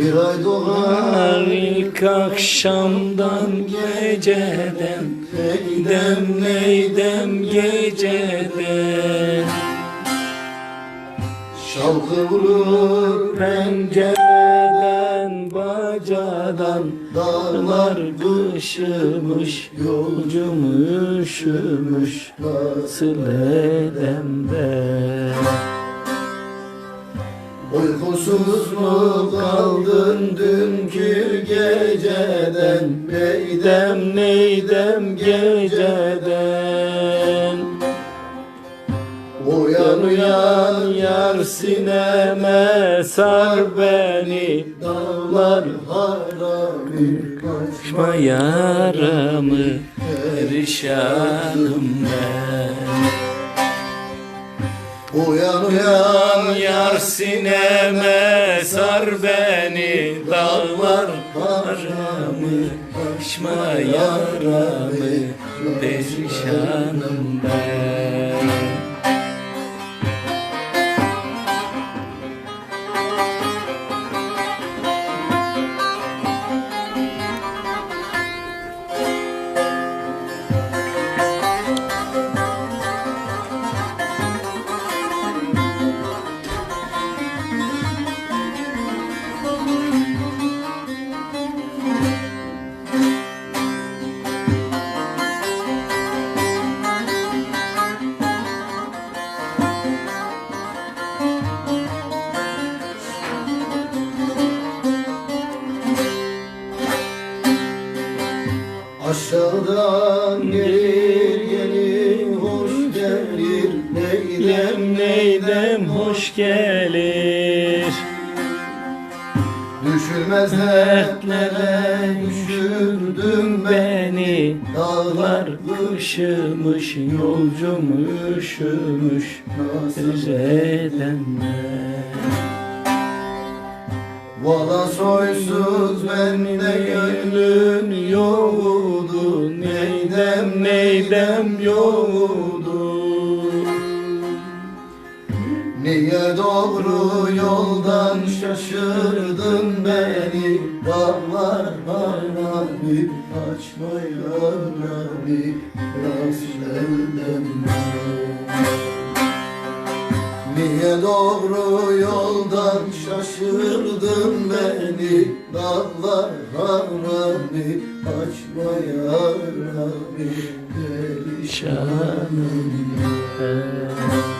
Bir ay doğar ilk akşamdan geceden. Neydem neydem geceden? Şalkı vurur pencere bacadan dağlar Dağlar ışımış Yolcum üşümüş Nasıl edem ben Uykusuz mu kaldın dünkü geceden? Neydem neydem geceden Uyan uyan Yar sineme sar beni Dağlar harami. Kaçma yaramı Perişanım ben. Uyan uyan Yan yar sineme sar beni. Dağlar haramı Kaçma yaramı Perişanım ben Aşağıdan gelir gelir hoş gelir. Neydem Neydem hoş gelir. Düşülmez dertlere düşürdün beni. Dağlar ışımış yolcum üşümüş Redenler Valla soysuz bende gönlün yoğdu Neydem yoğdu Niye doğru yoldan şaşırdın beni? Dağlar harami açma yarami Nasıl elden Niye doğru yoldan şaşırdın beni. Dağlar harami açma yarami Perişanım. Şanım ben